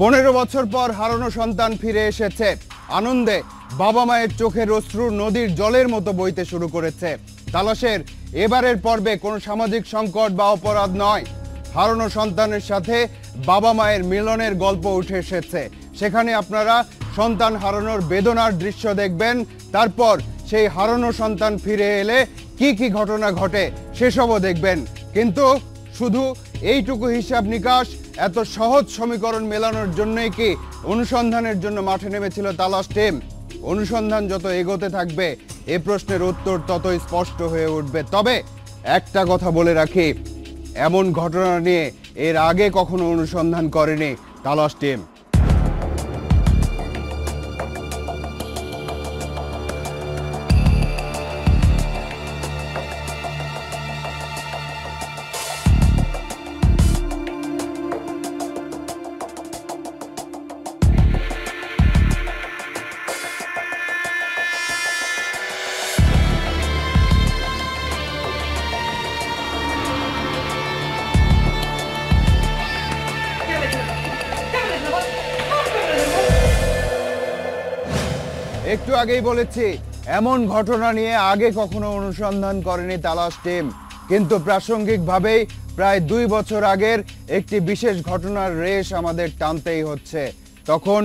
পনেরো বছর পর হারানো সন্তান ফিরে এসেছে। আনন্দে বাবা মায়ের চোখের অশ্রু নদীর জলের মতো বইতে শুরু করেছে। তালাশের এবারের পর্বে কোনো সামাজিক সংকট বা অপরাধ নয়। হারানো সন্তানের সাথে বাবা মায়ের মিলনের গল্প উঠে এসেছে। সেখানে আপনারা সন্তান হারানোর বেদনার দৃশ্য দেখবেন। তারপর সেই হারানো সন্তান ফিরে এলে কি কি ঘটনা ঘটে সেসবও দেখবেন। কিন্তু শুধু এইটুকু হিসাব নিকাশ, এত সহজ সমীকরণ মেলানোর জন্যই কি অনুসন্ধানের জন্য মাঠে নেমেছিল তালাশ টিম? অনুসন্ধান যত এগোতে থাকবে, এ প্রশ্নের উত্তর ততই স্পষ্ট হয়ে উঠবে। তবে একটা কথা বলে রাখি, এমন ঘটনা নিয়ে এর আগে কখনো অনুসন্ধান করেনি তালাশ টিম। আগেই বলেছি, এমন ঘটনা নিয়ে আগে কখনো অনুসন্ধান করেনি তালাশ টিম। কিন্তু প্রাসঙ্গিকভাবেই প্রায় দুই বছর আগের একটি বিশেষ ঘটনার রেশ আমাদের টানতেই হচ্ছে। তখন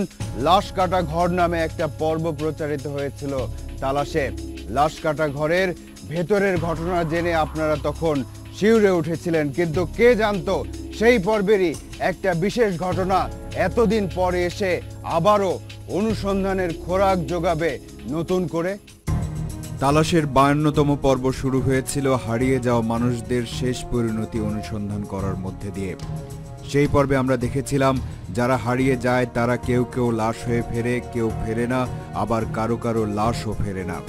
লাশ কাটা ঘর নামে একটা পর্ব প্রচারিত হয়েছিল তালাশে। লাশ কাটা ঘরের ভেতরের ঘটনা জেনে আপনারা তখন শিউরে উঠেছিলেন, কিন্তু কে জানতো সেই পর্বেরই একটা বিশেষ ঘটনা এতদিন পরে এসে আবারও অনুসন্ধানের খোরাক যোগাবে নতুন করে। তালাশের বায়ান্নতম পর্ব শুরু হয়েছিল হারিয়ে যাওয়া মানুষদের শেষ পরিণতি অনুসন্ধান করার মধ্যে দিয়ে। সেই পর্বে আমরা দেখেছিলাম, যারা হারিয়ে যায় তারা কেউ কেউ লাশ হয়ে ফেরে, কেউ ফেরে না, আবার কারও কারও লাশও ফেরে না।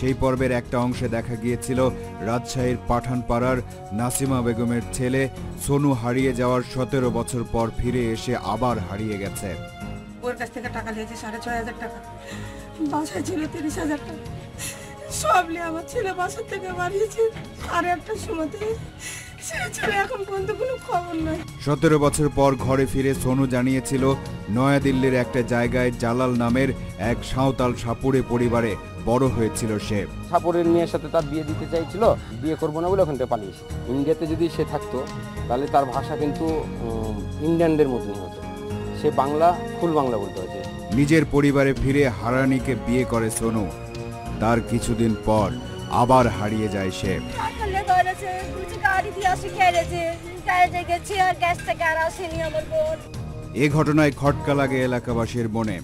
সেই পর্বের একটা অংশে দেখা গিয়েছিল রাজশাহীর পাঠানপাড়ার নাসিমা বেগমের ছেলে সোনু হারিয়ে যাওয়ার সতেরো বছর পর ফিরে এসে আবার হারিয়ে গেছে। ওর কাছ থেকে টাকা নিয়েছে সাড়ে ছয় হাজার টাকা। বাসায় ছিল তিরিশ হাজার টাকা। সব নিয়ে আমার ছেলে বাসার থেকে বাড়িয়েছে। আর একটা সময়তে সে ছেলে এখন পর্যন্ত কোনো খবর নাই। সতেরো বছর পর ঘরে ফিরে সোনু জানিয়েছিল নয়াদিল্লির একটা জায়গায় জালাল নামের এক সাঁওতাল সাপুড়ে পরিবারে বড় হয়েছিল সে। সাপোরের মেয়ের সাথে তার বিয়ে দিতে চাইছিল বিয়ে করব না বলে ওখান থেকে পালিয়েছে। ইন্ডিয়াতে যদি সে থাকতো তাহলে তার ভাষা কিন্তু ইন্ডিয়ানদের মতনই হতো। সে বাংলা ফুল বাংলা বলতে হচ্ছে নিজের পরিবারে ফিরে হারানিকে বিয়ে করে সোনু। তার কিছুদিন পর আবার হারিয়ে যায় সে। এ ঘটনায় খটকা লাগে এলাকাবাসীর মনে।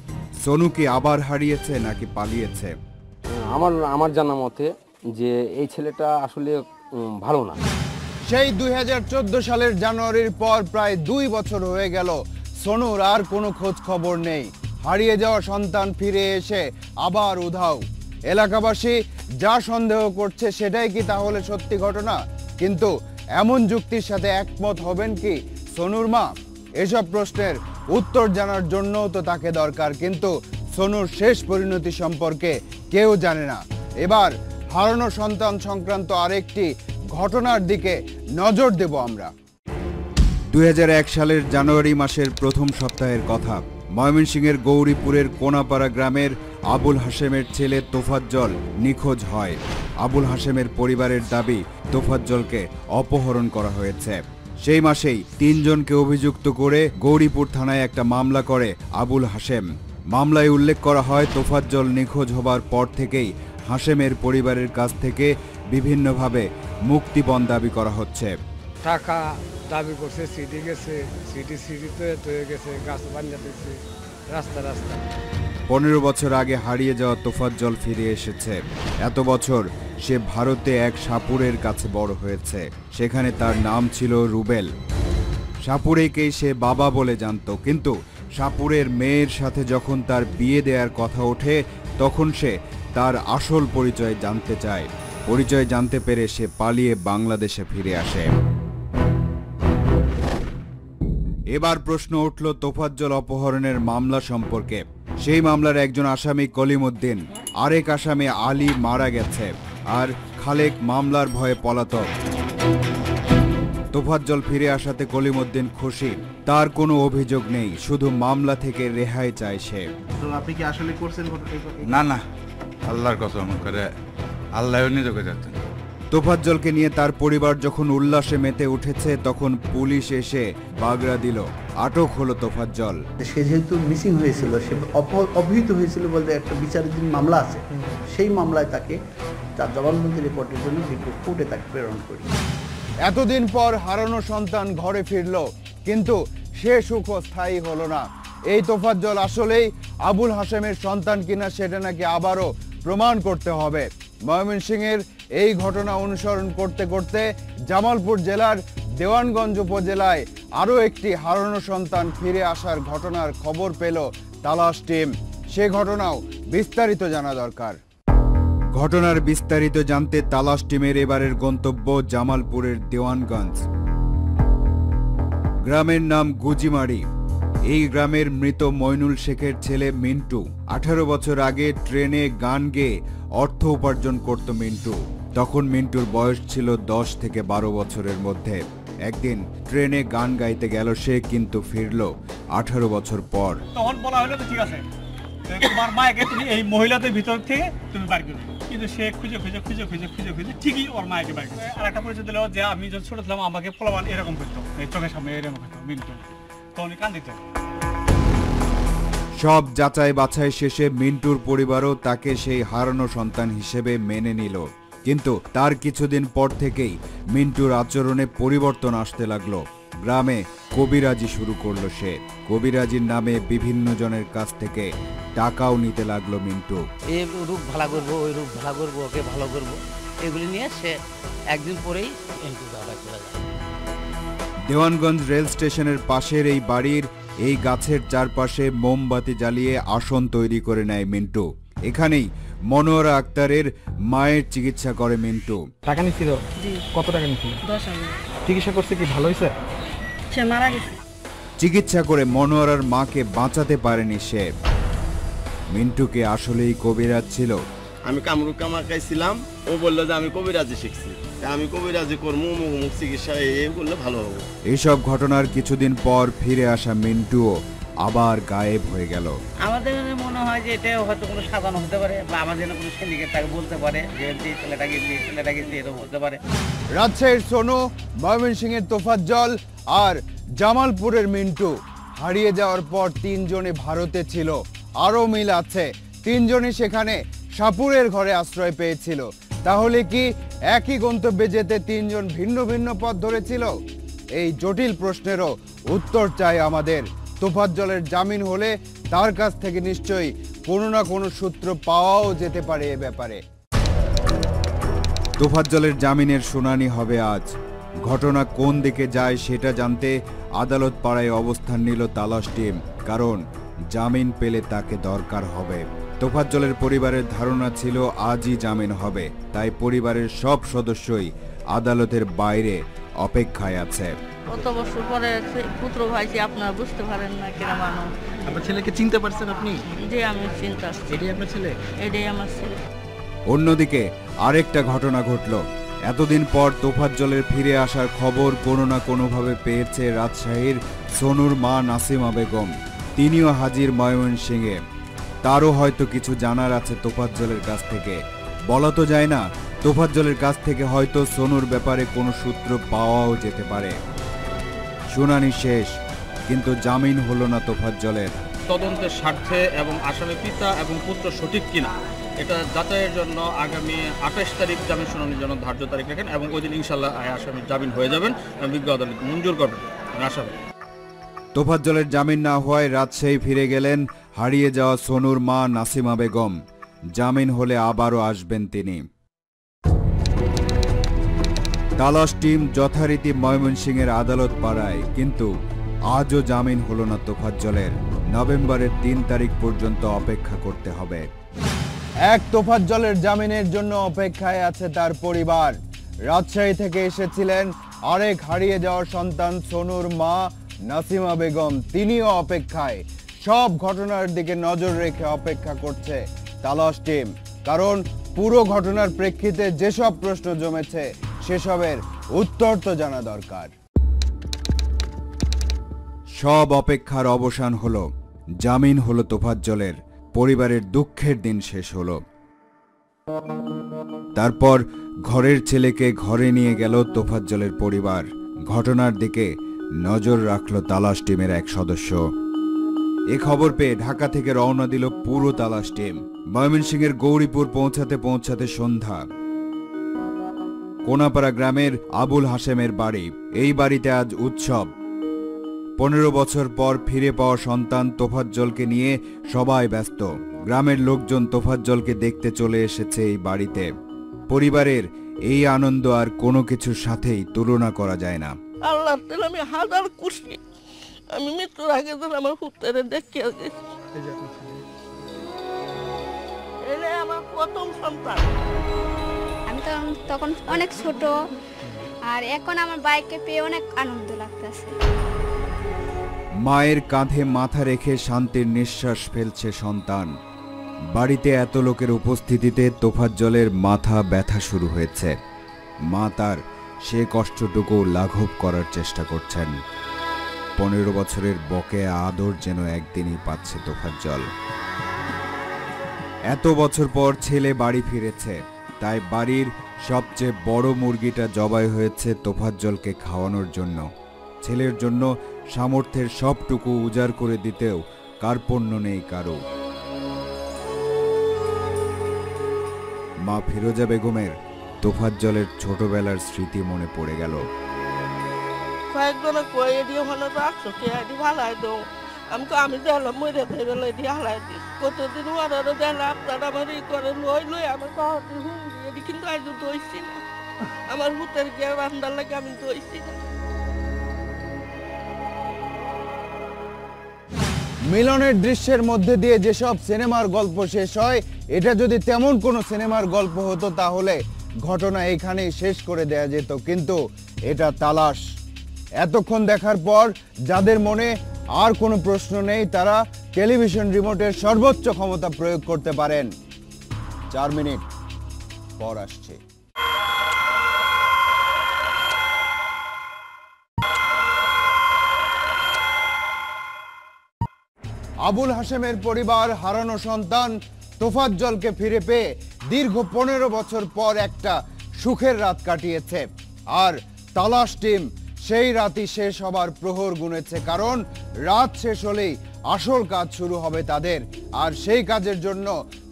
সোনু কি আবার হারিয়েছে নাকি পালিয়েছে? আমার আমার জানা মতে যে এই ছেলেটা আসলে ভালো না। সেই দুই হাজার চোদ্দ সালের জানুয়ারির পর প্রায় দুই বছর হয়ে গেল সোনুর আর কোনো খোঁজ খবর নেই। হারিয়ে যাওয়া সন্তান ফিরে এসে আবার উধাও। এলাকাবাসী যা সন্দেহ করছে সেটাই কি তাহলে সত্যি ঘটনা? কিন্তু এমন যুক্তির সাথে একমত হবেন কি সোনুর মা? এসব প্রশ্নের উত্তর জানার জন্যও তো তাকে দরকার। কিন্তু সোনুর শেষ পরিণতি সম্পর্কে কেউ জানে না। এবার হারানো সন্তান সংক্রান্ত আরেকটি ঘটনার দিকে নজর দেব আমরা। দুই হাজার এক সালের জানুয়ারি মাসের প্রথম সপ্তাহের কথা। ময়মনসিংহের গৌরীপুরের কোনাপাড়া গ্রামের আবুল হাশেমের ছেলে তোফাজ্জল নিখোঁজ হয়। আবুল হাশেমের পরিবারের দাবি, তোফাজ্জলকে অপহরণ করা হয়েছে। সেই মাসেই তিনজনকে অভিযুক্ত করে গৌরীপুর থানায় একটা মামলা করে আবুল হাশেম। মামলায় উল্লেখ করা হয়, তোফাজ্জল নিখোঁজ হবার পর থেকেই হাশেমের পরিবারের কাছ থেকে বিভিন্নভাবে মুক্তিপণ দাবি করা হচ্ছে। টাকা দাবি করছে, সিটি গেছে, সিটি সিটিতে তৈরি গেছে, গাছ বান্ধা দিচ্ছে রাস্তা রাস্তা। পনেরো বছর আগে হারিয়ে যাওয়া তোফাজ্জল ফিরে এসেছে। এত বছর সে ভারতে এক সাপুরের কাছে বড় হয়েছে। সেখানে তার নাম ছিল রুবেল। সাপুরেকেই সে বাবা বলে জানতো, কিন্তু সাপুরের মেয়ের সাথে যখন তার বিয়ে দেওয়ার কথা ওঠে, তখন সে তার আসল পরিচয় জানতে চায়। পরিচয় জানতে পেরে সে পালিয়ে বাংলাদেশে ফিরে আসে। এবার প্রশ্ন উঠল তোফাজ্জল অপহরণের মামলা সম্পর্কে। সেই মামলার একজন আসামি কলিমুদ্দিন আরেক আসামি আলী মারা গেছে আর খালেক মামলার ভয়ে পলাতক। তোফাজ্জল ফিরে আসাতে কলিমুদ্দিন খুশি তার কোনো অভিযোগ নেই শুধু মামলা থেকে রেহাই চায় সে। আপনি কি আসলে করছেন না না আল্লাহর কসম করে আল্লাহও নিজকে যাচ্ছেন। তোফাজ্জলকে নিয়ে তার পরিবার যখন উল্লাসে মেতে উঠেছে তখন পুলিশ এসে বাগড়া দিল। আটক হলো তোফাজ্জল। সে যেহেতু মিসিং হয়েছিল সে অপ- অপহৃত হয়েছিল বলতে একটা বিচারাধীন মামলা আছে। সেই মামলায় তাকে তার জবানবন্দি রিপোর্টের জন্য কোর্টে তাকে প্রেরণ করি। এতদিন পর হারানো সন্তান ঘরে ফিরল কিন্তু সে সুখ স্থায়ী হলো না। এই তোফাজ্জল আসলেই আবুল হাসেমের সন্তান কিনা সেটা নাকি আবারও প্রমাণ করতে হবে। ময়মনসিংহের এই ঘটনা অনুসরণ করতে করতে জামালপুর জেলার দেওয়ানগঞ্জ উপজেলায় আরও একটি হারানো সন্তান ফিরে আসার ঘটনার খবর পেল তালাশ টিম। সে ঘটনাও বিস্তারিত জানা দরকার। ঘটনার বিস্তারিত জানতে তালাশ টিমের এবারের গন্তব্য জামালপুরের দেওয়ানগঞ্জ। গ্রামের নাম গুজিমারি। এই গ্রামের মৃত মইনুল শেখের ছেলে মিন্টু আঠারো বছর আগে ট্রেনে গান গেয়ে অর্থ উপার্জন করত মিন্টু। তখন মিন্টুর বয়স ছিল দশ থেকে বারো বছরের মধ্যে। একদিন ট্রেনে গান গাইতে গেল সে, কিন্তু ফিরল আঠারো বছর পর। তখন বলা হলো ঠিক আছে, তোমার মাকে তুমি এই মহিলাদের ভিতর থেকে তুমি বার করবে কিন্তু সে খুঁজে খুঁজে খুঁজে খুঁজে খুঁজে খুঁজে ঠিকই ওর মাকে বার করবে আর একটা পরিচয় দিল যে, আমি যখন ছোট ছিলাম, আমাকে পোলাবান এরকম করতো চোখের সামনে এরকম করতো মিনতো তো উনি কান্দিত। সব যাচাই বাছাই শেষে মিন্টুর পরিবারও তাকে সেই হারানো সন্তান হিসেবে মেনে নিল। কিন্তু তার কিছুদিন পর থেকেই মিন্টুর আচরণে পরিবর্তন আসতে লাগল। গ্রামে কবিরাজি শুরু করল সে। কবিরাজির নামে বিভিন্ন জনের কাছ থেকে টাকাও নিতে লাগল মিন্টু। এই রূপ ভালো করব ওই রূপ ভালো করব ওকে ভালো করব এগুলি নিয়ে সে একদিন পরেই এন্টু দাদা চলে যায়। দেওয়ানগঞ্জ রেল স্টেশনের পাশের এই বাড়ির এই গাছের চারপাশে মোমবাতি জ্বালিয়ে আসন তৈরি করে নেয় মিন্টু। এখানেই মনোয়ারা আক্তারের মায়ের চিকিৎসা করে মিন্টু। টাকা নিছিল? কত টাকা নিছিল? চিকিৎসা করছে কি ভালো হয়েছে সে মারা গেছে। চিকিৎসা করে মনোয়ারার মাকে বাঁচাতে পারেনি সে। মিন্টুকে আসলেই কবিরাজ ছিল। আমি কামরুক কামাকাই ছিলাম ও বলল যে আমি কবিরাজি শিখছি। তা আমি কবিরাজি করব অমুক অমুক চিকিৎসা এই করলে ভালো হবে। এইসব ঘটনার কিছুদিন পর ফিরে আসা মিন্টুও আবার গায়েব হয়ে গেল। আমাদের মনে হয় যে এটা হয়তো কোনো সাজানো হতে পারে বা আমাদের কোনো সিন্ডিকেট তাকে বলতে পারে যে এই ছেলেটাকে দিয়ে ছেলেটাকে দিয়ে এরকম হতে পারে। রাজশাহীর সোনু ময়মনসিংহের তোফাজ্জল আর জামালপুরের মিন্টু হারিয়ে যাওয়ার পর তিনজনে ভারতে ছিল। আরও মিল আছে তিনজনই সেখানে সাপুরের ঘরে আশ্রয় পেয়েছিল। তাহলে কি একই গন্তব্যে যেতে তিনজন ভিন্ন ভিন্ন পথ ধরেছিল? এই জটিল প্রশ্নেরও উত্তর চাই আমাদের। তোফাজ্জলের জামিন হলে তার কাছ থেকে নিশ্চয়ই কোনো না কোনো সূত্র পাওয়াও যেতে পারে এ ব্যাপারে। তোফাজ্জলের জামিনের শুনানি হবে আজ। ঘটনা কোন দিকে যায় সেটা জানতে আদালত পাড়ায় অবস্থান নিল তালাশ টিম, কারণ জামিন পেলে তাকে দরকার হবে। তোফাজ্জলের পরিবারের ধারণা ছিল আজই জামিন হবে তাই পরিবারের সব সদস্যই আদালতের বাইরে অপেক্ষায় আছে। কত বছর পরে পুত্র ভাইছি আপনারা বুঝতে পারেন না কিনা মানুষ। আপনার ছেলেকে চিনতে পারছেন আপনি? যে আমি চিন্তা এটাই আপনার ছেলে? এটাই আমার ছেলে। অন্যদিকে আরেকটা ঘটনা ঘটল। এতদিন পর তোফাজ্জলের ফিরে আসার খবর কোনো না কোনোভাবে পেয়েছে রাজশাহীর সোনুর মা নাসিমা বেগম। তিনিও হাজির ময়মনসিংহে। তারও হয়তো কিছু জানার আছে তোফাজ্জলের কাছ থেকে। বলা তো যায় না তোফাজ্জলের কাছ থেকে হয়তো সোনুর ব্যাপারে কোনো সূত্র পাওয়াও যেতে পারে। শুনানি শেষ কিন্তু জামিন হলো না তোফাজ্জলের তদন্তের স্বার্থে এবং আসামি পিতা এবং পুত্র সঠিক কিনা এটা যাচাইয়ের জন্য আগামী আঠাশ তারিখ জামিন শুনানির জন্য ধার্য তারিখ রাখেন এবং ওই দিন ইনশাল্লাহ আসামি জামিন হয়ে যাবেন বিজ্ঞ আদালত মঞ্জুর করবেন। আশা করি। তোফাজ্জলের জামিন না হওয়ায় রাজশাহী ফিরে গেলেন হারিয়ে যাওয়া সোনুর মা নাসিমা বেগম, জামিন হলে আবারও আসবেন তিনি। তালাশ টিম যথারীতি ময়মনসিংহের আদালত পাড়ায়, কিন্তু আজও জামিন হল না তোফাজ্জলের। নভেম্বরের তিন তারিখ পর্যন্ত অপেক্ষা করতে হবে। এক তোফাজ্জলের জামিনের জন্য অপেক্ষায় আছে তার পরিবার। রাজশাহী থেকে এসেছিলেন আরেক হারিয়ে যাওয়ার সন্তান সোনুর মা নাসিমা বেগম, তিনিও অপেক্ষায়। সব ঘটনার দিকে নজর রেখে অপেক্ষা করছে তালাশ টিম। কারণ পুরো ঘটনার প্রেক্ষিতে যেসব প্রশ্ন জমেছে, সেসবের উত্তর তো জানা দরকার। সব অপেক্ষার অবসান হলো। জামিন হলো তোফাজ্জলের। পরিবারের দুঃখের দিন শেষ হলো। তারপর ঘরের ছেলেকে ঘরে নিয়ে গেল তোফাজ্জলের পরিবার। ঘটনার দিকে নজর রাখল তালাশ টিমের এক সদস্য। এ খবর পেয়ে ঢাকা থেকে রওনা দিল পুরো তালাশ টিম। ময়মনসিংহের গৌরীপুর পৌঁছাতে পৌঁছাতে সন্ধ্যা। কোনাপাড়া গ্রামের আবুল হাসেমের বাড়ি। এই বাড়িতে আজ উৎসব। পনেরো বছর পর ফিরে পাওয়া সন্তান তোফাজ্জলকে নিয়ে সবাই ব্যস্ত। গ্রামের লোকজন তোফাজ্জলকে দেখতে চলে এসেছে এই বাড়িতে। পরিবারের এই আনন্দ আর কোনো কিছুর সাথেই তুলনা করা যায় না। আল্লাহ আমি হাজার খুশি আমি মৃত্যুর আগে যেন আমার পুত্রের দেখে গেছি। আমার প্রথম সন্তান। আমি তো তখন অনেক ছোট আর এখন আমার বাইককে পেয়ে অনেক আনন্দ লাগতেছে। মায়ের কাঁধে মাথা রেখে শান্তির নিঃশ্বাস ফেলছে সন্তান। বাড়িতে এত লোকের উপস্থিতিতে তোফাজ্জলের মাথা ব্যথা শুরু হয়েছে। মা তার সে কষ্টটুকু লাঘব করার চেষ্টা করছেন। পনেরো বছরের বকেয়া আদর যেন একদিনই পাচ্ছে তোফাজ্জল এত বছর পর ছেলে বাড়ি ফিরেছে, তাই বাড়ির সবচেয়ে বড় মুরগিটা জবাই হয়েছে তোফাজ্জলকে খাওয়ানোর জন্য। ছেলের জন্য সামর্থ্যের সবটুকু উজাড় করে দিতেও কার্পণ্য নেই কারও মা ফিরোজা বেগমের তোফাজ্জলের ছোটবেলার স্মৃতি মনে পড়ে গেল। ওখানে তো ভালাই আমি আমি মরে দেবে হালাই দিই আমার ই করে লই লই হুম কিন্তু দইছি না। আমার গিয়ে লাগে আমি দইছি না। মিলনের দৃশ্যের মধ্যে দিয়ে যেসব সিনেমার গল্প শেষ হয়, এটা যদি তেমন কোনো সিনেমার গল্প হতো, তাহলে ঘটনা এখানেই শেষ করে দেয়া যেত, কিন্তু এটা তালাশ। এতক্ষণ দেখার পর যাদের মনে আর কোনো প্রশ্ন নেই, তারা টেলিভিশন রিমোটের সর্বোচ্চ ক্ষমতা প্রয়োগ করতে পারেন। চার মিনিট পর আসছে। আবুল হাশেমের পরিবার, হারানো সন্তান তোফাজ্জলকে ফিরে পেয়ে দীর্ঘ পনেরো বছর পর একটা সুখের রাত কাটিয়েছে। আর তালাশ টিম সেই রাতই শেষ হবার প্রহর গুনেছে কারণ রাত শেষ হলেই আসল কাজ শুরু হবে তাদের আর সেই কাজের জন্য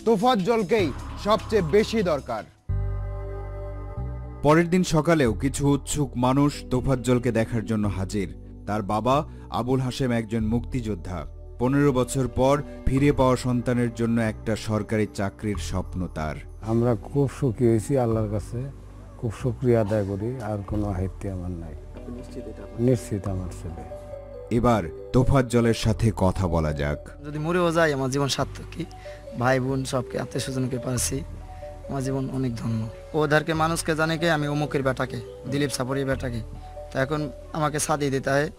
তোফাজ্জলকেই সবচেয়ে বেশি দরকার। পরের দিন সকালেও কিছু উৎসুক মানুষ তোফাজ্জলকে দেখার জন্য হাজির। তার বাবা আবুল হাসেম একজন মুক্তিযোদ্ধা। পনেরো বছর পর ফিরে পাওয়া সন্তানের জন্য একটা সরকারি চাকরির স্বপ্ন তার। আমরা খুব সুখী হয়েছি আল্লাহর কাছে খুব শুক্রিয়া আদায় করি আর কোনো হাইতে আমার নাই। নিশ্চিত আমার ছেলে। এবার তোফাজ্জলের সাথে কথা বলা যাক। যদি মরেও যাই আমার জীবন সার্থকই ভাই বোন সবকে আত্মীয় স্বজনকে পারছি। আমার জীবন অনেক ধন্য। ওধারকে মানুষকে জানে কে আমি অমুকের বেটাকে দিলীপ সাপড়ির বেটাকে। তো এখন আমাকে সাদি দিতে হয়।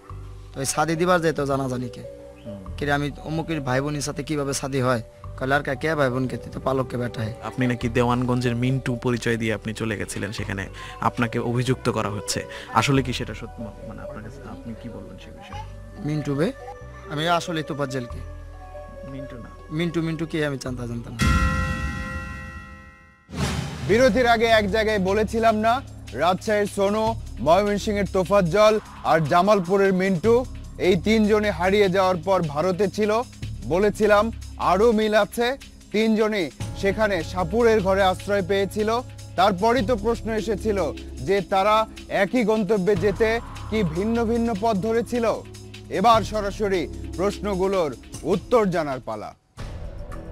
তো ওই সাদি দিবার যেত জানা জানি কে। আমি অমুকের ভাই বোনের সাথে কীভাবে সাদি হয়? কলে আর কে ভাই বোনকে তুই তো পালককে বেটায় আপনি নাকি দেওয়ানগঞ্জের মিন্টু পরিচয় দিয়ে আপনি চলে গেছিলেন সেখানে আপনাকে অভিযুক্ত করা হচ্ছে। আসলে কি সেটা সত্য? মানে আপনার কাছে আপনি কি বলবেন সে বিষয়ে? মিন্টু বে আমি আসলে তোপাজ্জেলকে মিন্টু না। মিন্টু মিন্টু কে আমি জানতা জানতাম না। বিরতির আগে এক জায়গায় বলেছিলাম না রাজশাহীর সোনু ময়মনসিংহের তোফাজ্জল আর জামালপুরের মিন্টু এই তিনজনে হারিয়ে যাওয়ার পর ভারতে ছিল। বলেছিলাম আরও মিল আছে। তিনজনই সেখানে সাপুরের ঘরে আশ্রয় পেয়েছিল। তারপরই তো প্রশ্ন এসেছিল যে তারা একই গন্তব্যে যেতে কি ভিন্ন ভিন্ন পথ ধরেছিল? এবার সরাসরি প্রশ্নগুলোর উত্তর জানার পালা।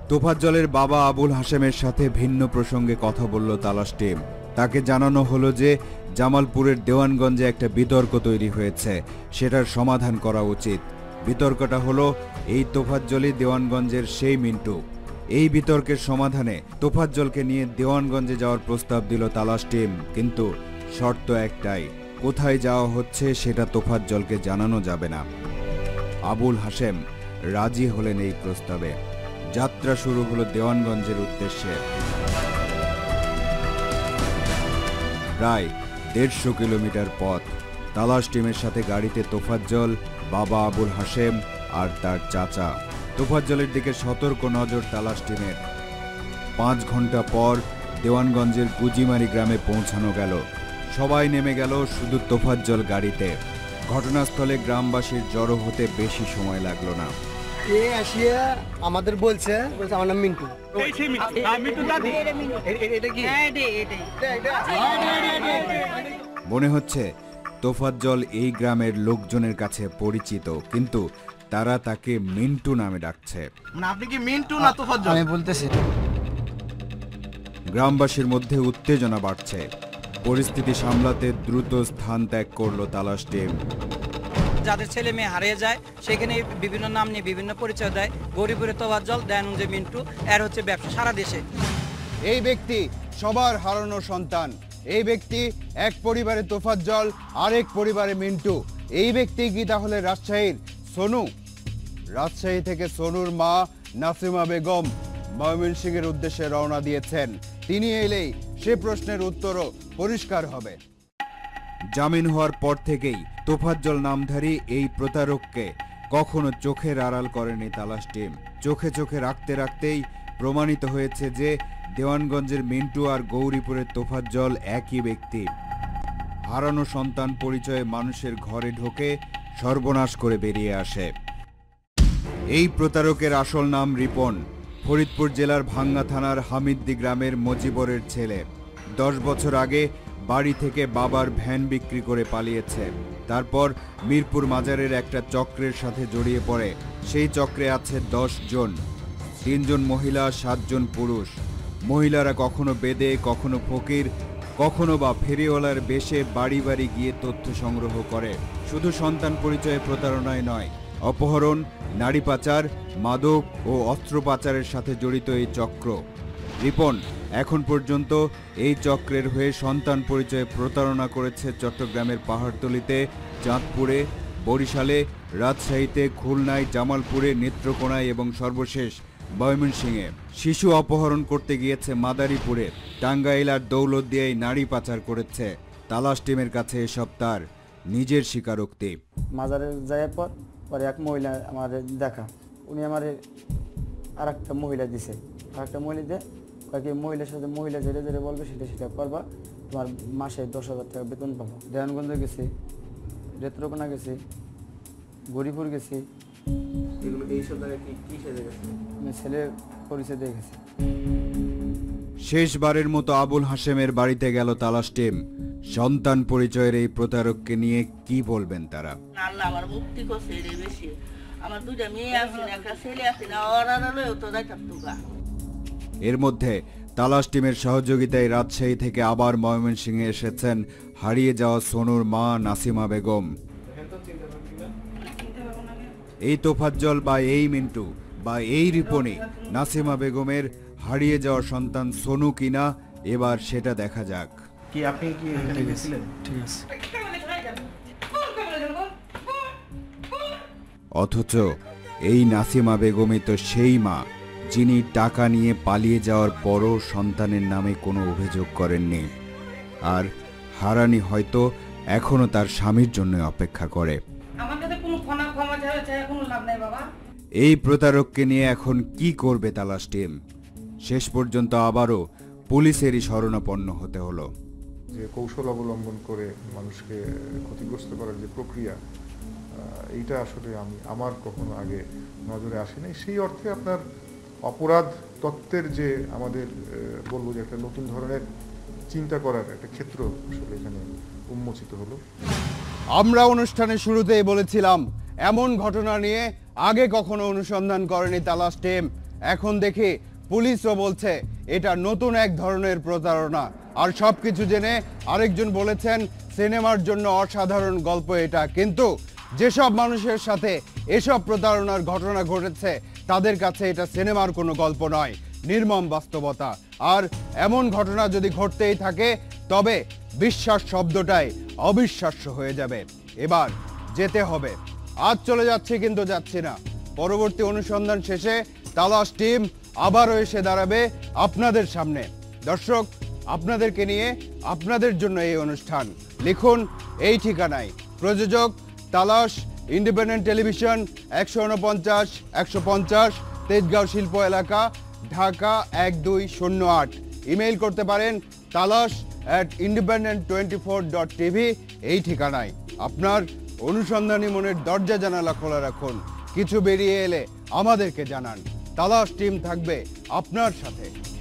তোফাজ্জলের বাবা আবুল হাসেমের সাথে ভিন্ন প্রসঙ্গে কথা বলল তালাশ টিম। তাকে জানানো হলো যে জামালপুরের দেওয়ানগঞ্জে একটা বিতর্ক তৈরি হয়েছে। সেটার সমাধান করা উচিত। বিতর্কটা হলো, এই তোফাজ্জলই দেওয়ানগঞ্জের সেই মিন্টু। এই বিতর্কের সমাধানে তোফাজ্জলকে নিয়ে দেওয়ানগঞ্জে যাওয়ার প্রস্তাব দিল তালাশ টিম। কিন্তু শর্ত একটাই, কোথায় যাওয়া হচ্ছে সেটা তোফাজ্জলকে জানানো যাবে না। আবুল হাসেম রাজি হলেন এই প্রস্তাবে। যাত্রা শুরু হলো দেওয়ানগঞ্জের উদ্দেশ্যে। প্রায় দেড়শো কিলোমিটার পথ। তালাশ টিমের সাথে গাড়িতে তোফাজ্জল বাবা আবুল হাশেম আর তার চাচা। তোফাজ্জলের দিকে সতর্ক নজর তালাশ টিমের। পাঁচ ঘণ্টা পর দেওয়ানগঞ্জের গুজিমারি গ্রামে পৌঁছানো গেল। সবাই নেমে গেল শুধু তোফাজ্জল গাড়িতে। ঘটনাস্থলে গ্রামবাসীর জড়ো হতে বেশি সময় লাগল না। এ আসিয়া আমাদের বলছে? বলছে আমার নাম মিন্টু। কি? মনে হচ্ছে তোফাজ্জল এই গ্রামের লোকজনের কাছে পরিচিত কিন্তু তারা তাকে মিন্টু নামে ডাকছে। মানে আপনি কি মিন্টু না তোফাজ্জল? আমি বলতেছি। গ্রামবাসীর মধ্যে উত্তেজনা বাড়ছে। পরিস্থিতি সামলাতে দ্রুত স্থান ত্যাগ করল তালাশ টিম। যাদের ছেলে মেয়ে হারিয়ে যায় সেখানে বিভিন্ন নাম নিয়ে বিভিন্ন পরিচয় দেয়। গরিপুরে তোবাজ্জল দয়ানন্দে মিন্টু এর হচ্ছে ব্যবসা সারা দেশে। এই ব্যক্তি সবার হারানো সন্তান। এই ব্যক্তি এক পরিবারে তোফাজ্জল আরেক পরিবারে মিন্টু। এই ব্যক্তি কি তাহলে রাজশাহীর সোনু? রাজশাহী থেকে সোনুর মা নাসিমা বেগম ময়মনসিংহের উদ্দেশ্যে রওনা দিয়েছেন। তিনি এলেই সে প্রশ্নের উত্তরও পরিষ্কার হবে। জামিন হওয়ার পর থেকেই তোফাজ্জল নামধারী এই প্রতারককে কখনো চোখের আড়াল করেনি তালাশ টিম। চোখে চোখে রাখতে রাখতেই প্রমাণিত হয়েছে যে দেওয়ানগঞ্জের মিন্টু আর গৌরীপুরের তোফাজ্জল একই ব্যক্তি। হারানো সন্তান পরিচয়ে মানুষের ঘরে ঢোকে, সর্বনাশ করে বেরিয়ে আসে। এই প্রতারকের আসল নাম রিপন। ফরিদপুর জেলার ভাঙ্গা থানার হামিদ্দি গ্রামের মজিবরের ছেলে। দশ বছর আগে বাড়ি থেকে বাবার ভ্যান বিক্রি করে পালিয়েছে। তারপর মিরপুর মাজারের একটা চক্রের সাথে জড়িয়ে পড়ে। সেই চক্রে আছে দশ জন। তিনজন মহিলা, সাতজন পুরুষ। মহিলারা কখনো বেদে, কখনো ফকির, কখনো বা ফেরিওয়ালার বেশে বাড়ি বাড়ি গিয়ে তথ্য সংগ্রহ করে। শুধু সন্তান পরিচয়ে প্রতারণায় নয়, অপহরণ, নারী পাচার, মাদক ও অস্ত্র পাচারের সাথে জড়িত এই চক্র। রিপন, এখন পর্যন্ত এই চক্রের হয়ে সন্তান পরিচয়ে প্রতারণা করেছে চট্টগ্রামের পাহাড়তলিতে, চাঁদপুরে, বরিশালে, রাজশাহীতে, খুলনায়, জামালপুরে, নেত্রকোনায় এবং সর্বশেষ ময়মনসিংহে শিশু অপহরণ করতে গিয়েছে মাদারীপুরে টাঙ্গাইল আর দৌলতদিয়ায় নারী পাচার করেছে তালাশ টিমের কাছে এসব তার নিজের স্বীকারোক্তি। মাজারে যাওয়ার পর পরে এক মহিলা আমার দেখা। উনি আমার আর একটা মহিলা দিছে। আর একটা মহিলা দিয়ে কয়েক মহিলার সাথে মহিলা যেটা যেটা বলবে, সেটা সেটা করবা। তোমার মাসে দশ হাজার টাকা বেতন পাবো। দেওয়ানগঞ্জে গেছি, রেত্রকোনা গেছি, গরিপুর গেছি এগুলো এইসব জায়গায় কি কি সেজে গেছে? ছেলে পরিচয় দিয়ে গেছি। শেষবারের মতো আবুল হাশেমের বাড়িতে গেল তালাশ টিম। সন্তান পরিচয়ের এই প্রতারককে নিয়ে কি বলবেন তারা? আল্লাহ আমার মুক্তি করছে রে বেশি। আমার দুইটা মেয়ে আছে একটা ছেলে আছে না ওরা লয়েও তো যাইতাম তুগা এর মধ্যে তালাশ টিমের সহযোগিতায় রাজশাহী থেকে আবার ময়মনসিংহে এসেছেন হারিয়ে যাওয়া সোনুর মা নাসিমা বেগম। এই তোফাজ্জল বা এই মিন্টু বা এই রিপনি নাসিমা বেগমের হারিয়ে যাওয়া সন্তান সোনু কিনা এবার সেটা দেখা যাক। কি আপনি কি এখানে গেছিলেন? ঠিক আছে। অথচ এই নাসিমা বেগমই তো সেই মা যিনি টাকা নিয়ে পালিয়ে যাওয়ার পরও সন্তানের নামে কোনো অভিযোগ করেননি। আর হারানি হয়তো এখনও তার স্বামীর জন্য অপেক্ষা করে। আমার এই প্রতারককে নিয়ে এখন কি করবে তালাশ টিম? শেষ পর্যন্ত আবারও পুলিশেরই শরণাপন্ন হতে হলো। যে কৌশল অবলম্বন করে মানুষকে ক্ষতিগ্রস্ত করার যে প্রক্রিয়া এইটা আসলে আমি আমার কখনো আগে নজরে আসে নাই সেই অর্থে আপনার অপরাধ তত্ত্বের যে আমাদের বলব যে একটা নতুন ধরনের চিন্তা করার একটা ক্ষেত্র আসলে এখানে উন্মোচিত হলো। আমরা অনুষ্ঠানের শুরুতেই বলেছিলাম এমন ঘটনা নিয়ে আগে কখনো অনুসন্ধান করেনি তালাশ টিম। এখন দেখি পুলিশও বলছে এটা নতুন এক ধরনের প্রতারণা। আর সবকিছু জেনে আরেকজন বলেছেন, সিনেমার জন্য অসাধারণ গল্প এটা। কিন্তু যেসব মানুষের সাথে এসব প্রতারণার ঘটনা ঘটেছে, তাদের কাছে এটা সিনেমার কোনো গল্প নয়, নির্মম বাস্তবতা। আর এমন ঘটনা যদি ঘটতেই থাকে, তবে বিশ্বাস শব্দটাই অবিশ্বাস্য হয়ে যাবে। এবার যেতে হবে। আজ চলে যাচ্ছি কিন্তু যাচ্ছি না। পরবর্তী অনুসন্ধান শেষে তালাশ টিম আবারও এসে দাঁড়াবে আপনাদের সামনে। দর্শক, আপনাদেরকে নিয়ে আপনাদের জন্য এই অনুষ্ঠান। লিখুন এই ঠিকানায়। প্রযোজক, তালাশ, ইন্ডিপেন্ডেন্ট টেলিভিশন, একশো উনপঞ্চাশ, একশো পঞ্চাশ, তেজগাঁও শিল্প এলাকা, ঢাকা এক দুই শূন্য আট। ইমেইল করতে পারেন Talash at independent twenty four dot TV এই ঠিকানায়। আপনার অনুসন্ধানী মনের দরজা জানালা খোলা রাখুন। কিছু বেরিয়ে এলে আমাদেরকে জানান। তালাশ টিম থাকবে আপনার সাথে।